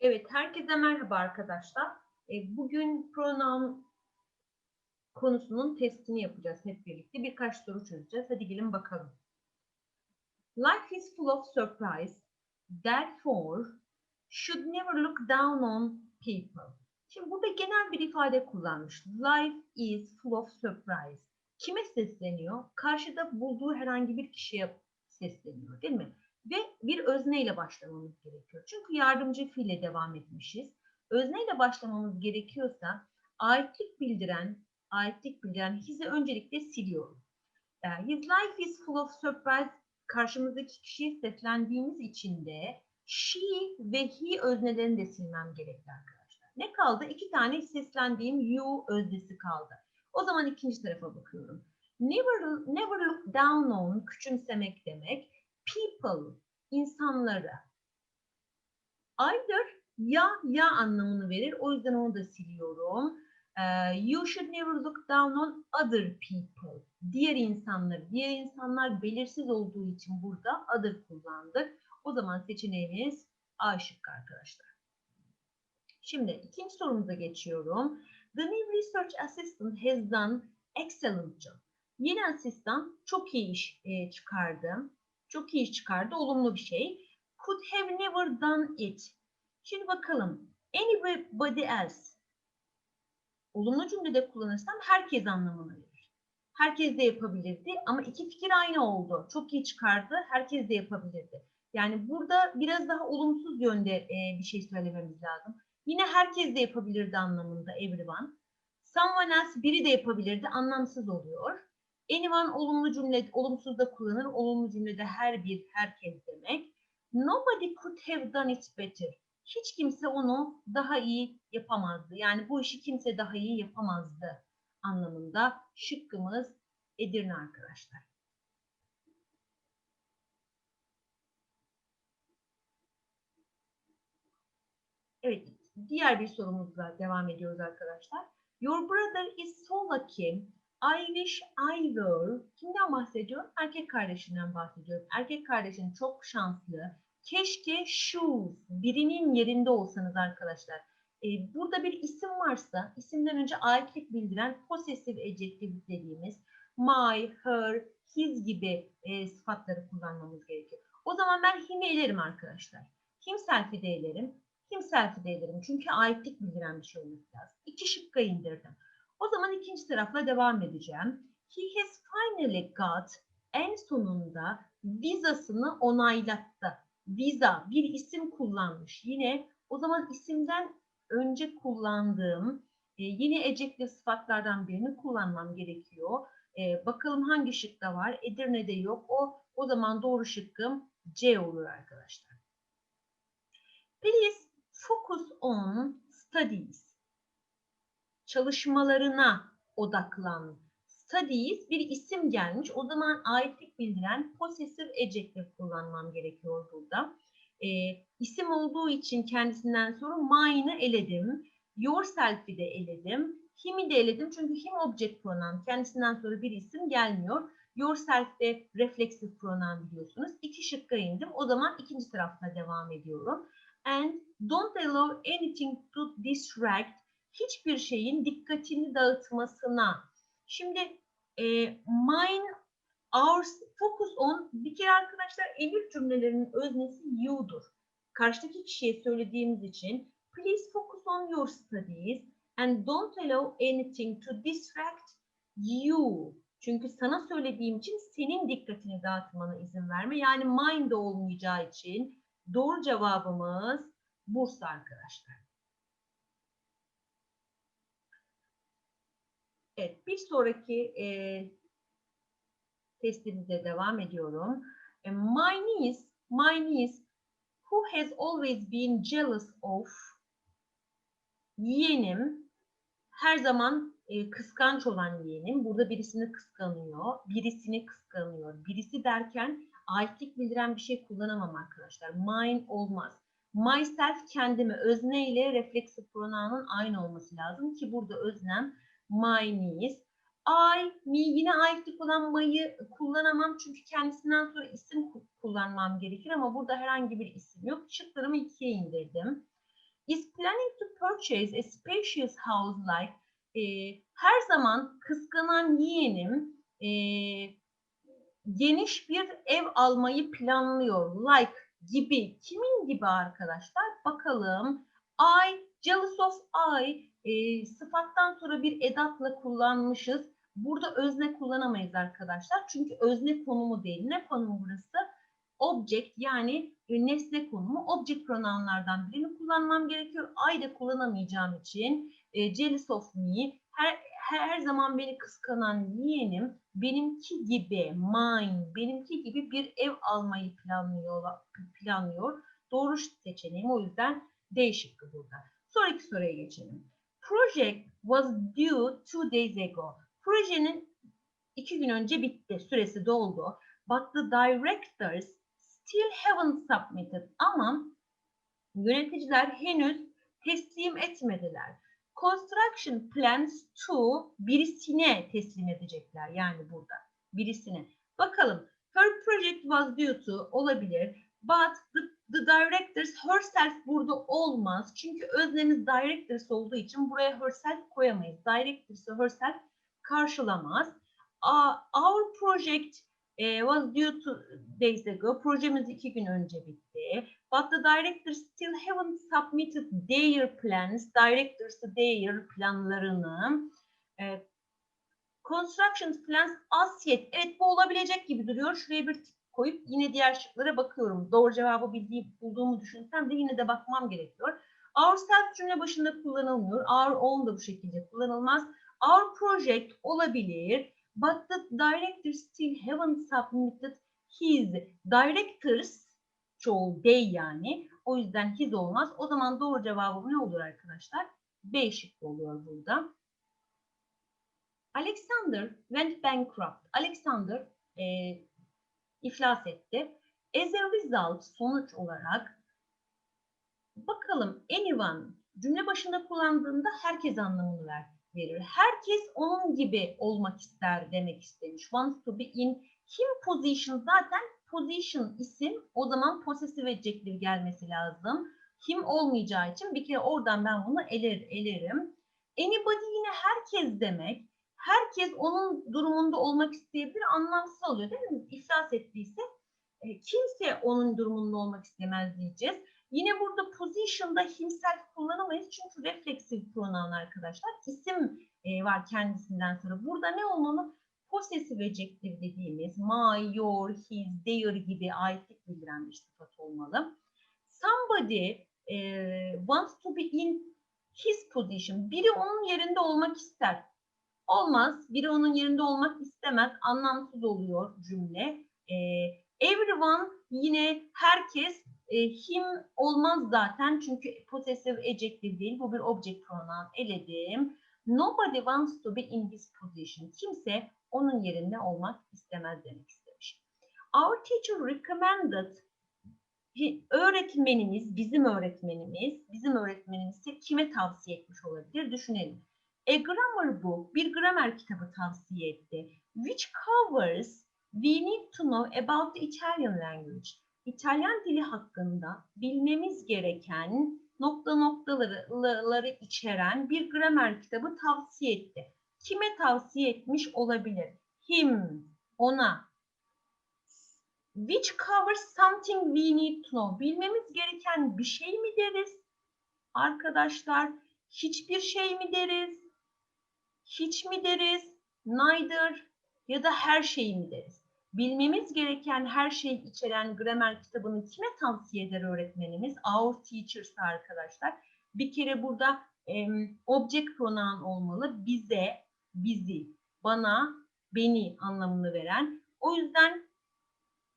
Evet, herkese merhaba arkadaşlar. E, Bugün pronoun konusunun testini yapacağız hep birlikte. Birkaç soru çözeceğiz. Hadi gelin bakalım. Life is full of surprise. Therefore, should never look down on people. Şimdi burada genel bir ifade kullanmış. Life is full of surprise. Kime sesleniyor? Karşıda bulduğu herhangi bir kişiye sesleniyor değil mi? Ve bir özne ile başlamamız gerekiyor. Çünkü yardımcı fiille devam etmişiz. Özne ile başlamamız gerekiyorsa aitlik bildiren, aitlik bildiren his'i öncelikle siliyorum. Yani his life is full of surprise karşımızdaki kişiye seslendiğimiz için de she ve he öznelerini de silmem gerekli arkadaşlar. Ne kaldı? İki tane seslendiğim you öznesi kaldı. O zaman ikinci tarafa bakıyorum. Never, never look down on, küçümsemek demek people, insanları. Either ya ya anlamını verir. O yüzden onu da siliyorum. Ee, you should never look down on other people. Diğer insanlar. Diğer insanlar belirsiz olduğu için burada other kullandık. O zaman seçeneğimiz A şıkkı arkadaşlar. Şimdi ikinci sorumuza geçiyorum. The new research assistant has done excellent job. Yeni asistan çok iyi iş e, çıkardı. Çok iyi çıkardı. Olumlu bir şey. Could have never done it. Şimdi bakalım. Anybody else. Olumlu cümlede kullanırsam herkes anlamına gelir. Herkes de yapabilirdi ama iki fikir aynı oldu. Çok iyi çıkardı. Herkes de yapabilirdi. Yani burada biraz daha olumsuz yönde e, bir şey söylememiz lazım. Yine herkes de yapabilirdi anlamında everyone. Someone else biri de yapabilirdi anlamsız oluyor. Anyone olumlu cümle, olumsuz da kullanır. Olumlu cümlede her bir, herkes demek. Nobody could have done it better. Hiç kimse onu daha iyi yapamazdı. Yani bu işi kimse daha iyi yapamazdı anlamında. Şıkkımız Edirne arkadaşlar. Evet, diğer bir sorumuzla devam ediyoruz arkadaşlar. Your brother is so lucky I wish I were. Kimden bahsediyorum? Erkek kardeşinden bahsediyorum. Erkek kardeşin çok şanslı. Keşke shoes birinin yerinde olsanız arkadaşlar. Ee, burada bir isim varsa isimden önce aitlik bildiren possessive adjective dediğimiz my, her, his gibi e, sıfatları kullanmamız gerekiyor. O zaman ben him'i elerim arkadaşlar. Himself'i de elerim. Himself'i de elerim. Çünkü aitlik bildiren bir şey olması lazım. İki şıkka indirdim. O zaman ikinci tarafla devam edeceğim. He has finally got en sonunda vizasını onaylattı. Visa bir isim kullanmış. Yine o zaman isimden önce kullandığım e, yine ecekli sıfatlardan birini kullanmam gerekiyor. E, bakalım hangi şıkta var? Edirne'de yok. O o zaman doğru şıkkım C olur arkadaşlar. Please focus on studies çalışmalarına odaklan. Studies bir isim gelmiş. O zaman aitlik bildiren possessive adjective kullanmam gerekiyor burada. E, isim olduğu için kendisinden sonra mine'ı eledim. Yourself'i de eledim. Him'i de eledim çünkü him object pronoun. Kendisinden sonra bir isim gelmiyor. Yourself de reflexive pronoun biliyorsunuz. İki şıkka indim. O zaman ikinci tarafta devam ediyorum. And don't allow anything to distract hiçbir şeyin dikkatini dağıtmasına. Şimdi e, mine, ours, focus on bir kere arkadaşlar emir cümlelerinin öznesi you'dur. Karşıdaki kişiye söylediğimiz için please focus on your studies and don't allow anything to distract you. Çünkü sana söylediğim için senin dikkatini dağıtmana izin verme. Yani mind olmayacağı için doğru cevabımız Bursa arkadaşlar. Evet, bir sonraki e, testimize devam ediyorum. E, my niece, my niece who has always been jealous of yeğenim, her zaman e, kıskanç olan yeğenim. Burada birisini kıskanıyor, birisini kıskanıyor. Birisi derken aitlik bildiren bir şey kullanamam arkadaşlar. Mine olmaz. Myself kendimi özne ile refleksif pronounun aynı olması lazım ki burada öznem my niece. I, me yine aitlik olan my'ı kullanamam çünkü kendisinden sonra isim kullanmam gerekir ama burada herhangi bir isim yok. Şıklarımı ikiye indirdim. is planning to purchase a spacious house like e, her zaman kıskanan yeğenim e, geniş bir ev almayı planlıyor. Like gibi. Kimin gibi arkadaşlar? Bakalım. I, jealous of I e, sıfattan sonra bir edatla kullanmışız. Burada özne kullanamayız arkadaşlar. Çünkü özne konumu değil. Ne konumu burası? Object yani e, nesne konumu. Object pronounlardan birini kullanmam gerekiyor. I de kullanamayacağım için e, jealous of me her, her zaman beni kıskanan yeğenim benimki gibi mine, benimki gibi bir ev almayı planlıyor. planlıyor. Doğru seçeneğim o yüzden D şıkkı burada. Sonraki soruya geçelim. Project was due two days ago. Projenin iki gün önce bitti. Süresi doldu. But the directors still haven't submitted. Ama yöneticiler henüz teslim etmediler. Construction plans to birisine teslim edecekler. Yani burada birisine. Bakalım. Her project was due to olabilir. But the, the directors herself burada olmaz. Çünkü öznemiz directors olduğu için buraya herself koyamayız. Directors herself karşılamaz. Uh, our project uh, was due to days ago. Projemiz iki gün önce bitti. But the directors still haven't submitted their plans. Directors their planlarını. Uh, construction plans as yet. Evet bu olabilecek gibi duruyor. Şuraya bir tık koyup yine diğer şıklara bakıyorum. Doğru cevabı bildiğim, bulduğumu düşünsem de yine de bakmam gerekiyor. Ourself cümle başında kullanılmıyor. Our own da bu şekilde kullanılmaz. Our project olabilir. But the directors still haven't submitted his. Directors çoğu they yani. O yüzden his olmaz. O zaman doğru cevabım ne olur arkadaşlar? B şıkkı oluyor burada. Alexander went bankrupt. Alexander e, iflas etti. As a result sonuç olarak bakalım anyone cümle başında kullandığında herkes anlamını ver, verir. Herkes onun gibi olmak ister demek istemiş. Wants to be in him position zaten position isim o zaman possessive adjective gelmesi lazım. Him olmayacağı için bir kere oradan ben bunu eler, elerim. Anybody yine herkes demek. Herkes onun durumunda olmak isteyebilir anlamsız oluyor değil mi? İflas ettiyse e, kimse onun durumunda olmak istemez diyeceğiz. Yine burada position'da himself kullanamayız çünkü refleksif pronoun arkadaşlar. İsim e, var kendisinden sonra. Burada ne olmalı? Possessive adjective dediğimiz my, your, his, their gibi aitlik bildiren bir sıfat olmalı. Somebody e, wants to be in his position. Biri onun yerinde olmak ister. Olmaz. Biri onun yerinde olmak istemez. Anlamsız oluyor cümle. E, everyone yine herkes e, him olmaz zaten çünkü possessive adjective değil. Bu bir object pronoun. Eledim. Nobody wants to be in his position. Kimse onun yerinde olmak istemez demek istemiş. Our teacher recommended öğretmenimiz, bizim öğretmenimiz, bizim öğretmenimiz kime tavsiye etmiş olabilir? Düşünelim. A grammar book, bir gramer kitabı tavsiye etti. Which covers we need to know about the Italian language. İtalyan dili hakkında bilmemiz gereken nokta noktaları içeren bir gramer kitabı tavsiye etti. Kime tavsiye etmiş olabilir? Him, ona. Which covers something we need to know. Bilmemiz gereken bir şey mi deriz? Arkadaşlar, hiçbir şey mi deriz? Hiç mi deriz? Neither ya da her şeyi mi deriz? Bilmemiz gereken her şeyi içeren gramer kitabını kime tavsiye eder öğretmenimiz? Our teachers arkadaşlar. Bir kere burada e, object pronoun olmalı. Bize, bizi, bana, beni anlamını veren. O yüzden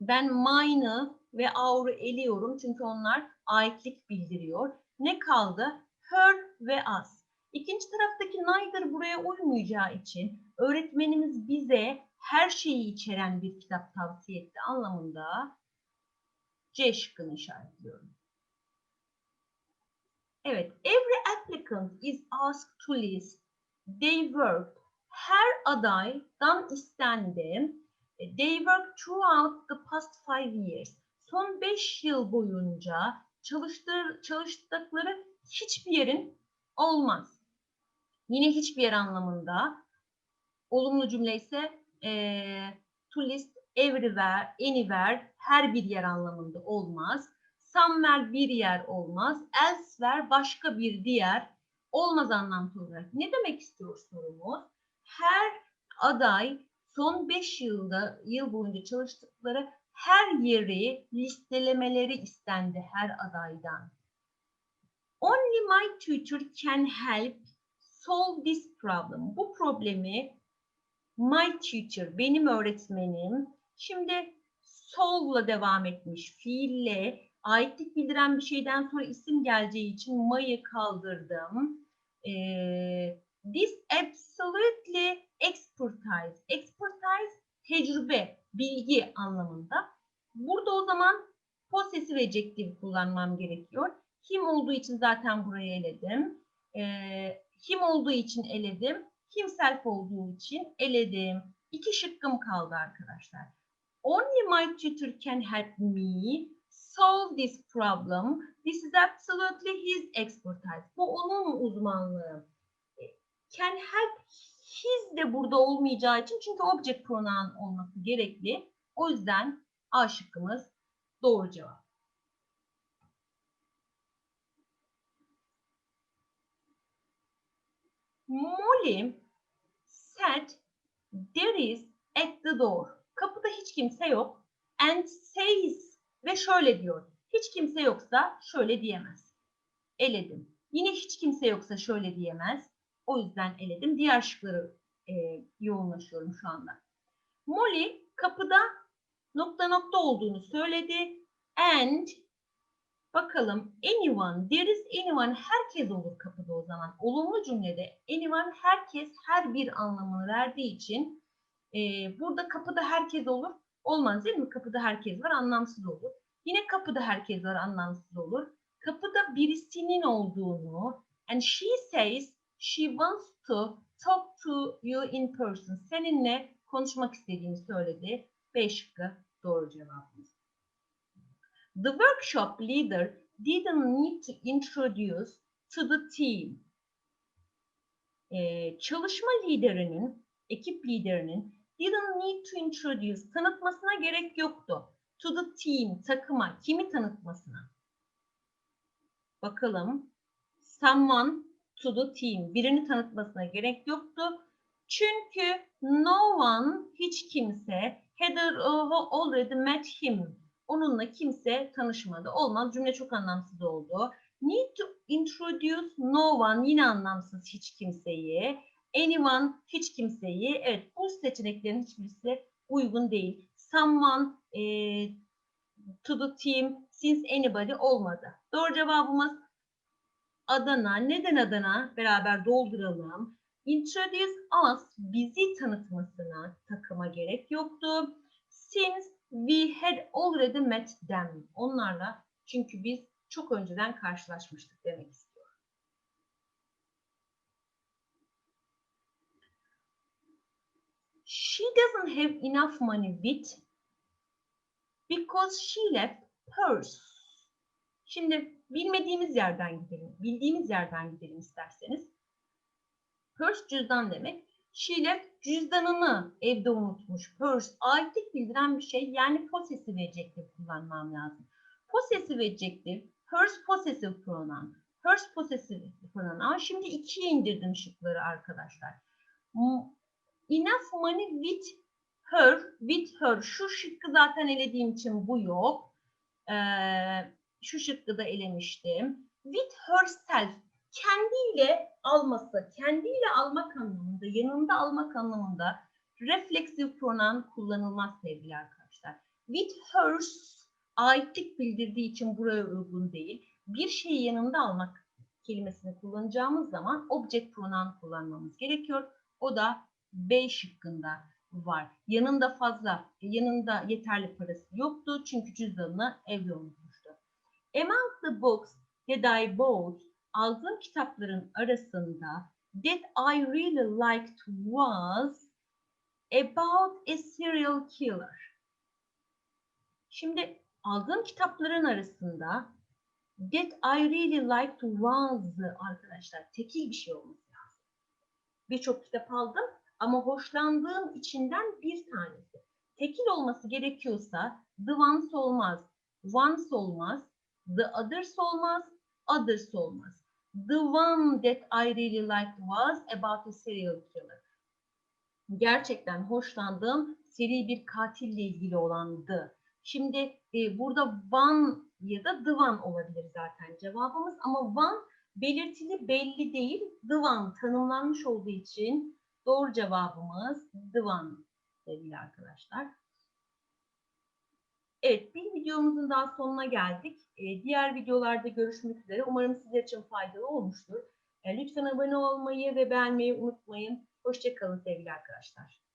ben mine'ı ve our'u eliyorum çünkü onlar aitlik bildiriyor. Ne kaldı? Her ve us. İkinci taraftaki neither buraya uymayacağı için öğretmenimiz bize her şeyi içeren bir kitap tavsiye etti anlamında C şıkkını işaretliyorum. Evet, every applicant is asked to list their work. Her adaydan istendi. They worked throughout the past five years. Son beş yıl boyunca çalıştır, çalıştıkları hiçbir yerin olmaz. Yine hiçbir yer anlamında. Olumlu cümle ise eee to list everywhere, anywhere, her bir yer anlamında olmaz. Somewhere bir yer olmaz. Elsewhere başka bir diğer olmaz anlamsız olarak. Ne demek istiyor sorumuz? Her aday son 5 yılda yıl boyunca çalıştıkları her yeri listelemeleri istendi her adaydan. Only my tutor can help solve this problem. Bu problemi my teacher, benim öğretmenim. Şimdi solve'la devam etmiş, fiille. Aitlik bildiren bir şeyden sonra isim geleceği için my'ı kaldırdım. Ee, this absolutely expertise. Expertise tecrübe, bilgi anlamında. Burada o zaman possessive adjective kullanmam gerekiyor. Him olduğu için zaten burayı eledim. Ee, him olduğu için eledim. Himself olduğu için eledim. İki şıkkım kaldı arkadaşlar. Only my tutor can help me solve this problem. This is absolutely his expertise. Bu onun uzmanlığı. Can help his de burada olmayacağı için çünkü object pronoun olması gerekli. O yüzden A şıkkımız doğru cevap. Molly said there is at the door. Kapıda hiç kimse yok. And says ve şöyle diyor. Hiç kimse yoksa şöyle diyemez. Eledim. Yine hiç kimse yoksa şöyle diyemez. O yüzden eledim. Diğer şıkları e, yoğunlaşıyorum şu anda. Molly kapıda nokta nokta olduğunu söyledi. And bakalım anyone, there is anyone herkes olur kapıda o zaman. Olumlu cümlede anyone herkes her bir anlamını verdiği için e, burada kapıda herkes olur. Olmaz değil mi? Kapıda herkes var anlamsız olur. Yine kapıda herkes var anlamsız olur. Kapıda birisinin olduğunu and she says she wants to talk to you in person. Seninle konuşmak istediğini söyledi. B şıkkı doğru cevabımız. The workshop leader didn't need to introduce to the team. Ee, çalışma liderinin, ekip liderinin didn't need to introduce, tanıtmasına gerek yoktu. To the team, takıma, kimi tanıtmasına? Bakalım. Someone to the team, birini tanıtmasına gerek yoktu. Çünkü no one, hiç kimse had already met him. Onunla kimse tanışmadı. Olmaz. Cümle çok anlamsız oldu. Need to introduce no one yine anlamsız hiç kimseyi. Anyone hiç kimseyi. Evet bu seçeneklerin hiçbirisi uygun değil. Someone e, to the team since anybody olmadı. Doğru cevabımız Adana. Neden Adana? Beraber dolduralım. Introduce us bizi tanıtmasına takıma gerek yoktu. Since we had already met them. Onlarla çünkü biz çok önceden karşılaşmıştık demek istiyor. She doesn't have enough money with because she left hers. Şimdi bilmediğimiz yerden gidelim. Bildiğimiz yerden gidelim isterseniz. Purse cüzdan demek. She left cüzdanını evde unutmuş. Purse aitlik bildiren bir şey. Yani possessive adjective kullanmam lazım. Possessive adjective, hers possessive pronoun. Hers possessive pronoun. Şimdi ikiye indirdim şıkları arkadaşlar. Enough money with her, with her. Şu şıkkı zaten elediğim için bu yok. Ee, şu şıkkı da elemiştim. With herself kendiyle alması, kendiyle almak anlamında, yanında almak anlamında refleksif pronoun kullanılmaz sevgili arkadaşlar. With hers aitlik bildirdiği için buraya uygun değil. Bir şeyi yanında almak kelimesini kullanacağımız zaman object pronoun kullanmamız gerekiyor. O da B şıkkında var. Yanında fazla, yanında yeterli parası yoktu çünkü cüzdanını evde unutmuştu. Among the books that I bought aldığım kitapların arasında that I really liked was about a serial killer. Şimdi aldığım kitapların arasında That I really liked was arkadaşlar tekil bir şey olması lazım. Birçok kitap aldım ama hoşlandığım içinden bir tanesi. Tekil olması gerekiyorsa the ones olmaz, once olmaz, the others olmaz, others olmaz. The one that I really liked was about a serial killer. Gerçekten hoşlandığım seri bir katille ilgili olandı. Şimdi e, burada one ya da the one olabilir zaten cevabımız ama one belirtili belli değil. The one tanımlanmış olduğu için doğru cevabımız the one sevgili arkadaşlar. Evet bir videomuzun daha sonuna geldik. E, diğer videolarda görüşmek üzere. Umarım sizler için faydalı olmuştur. E, lütfen abone olmayı ve beğenmeyi unutmayın. Hoşçakalın sevgili arkadaşlar.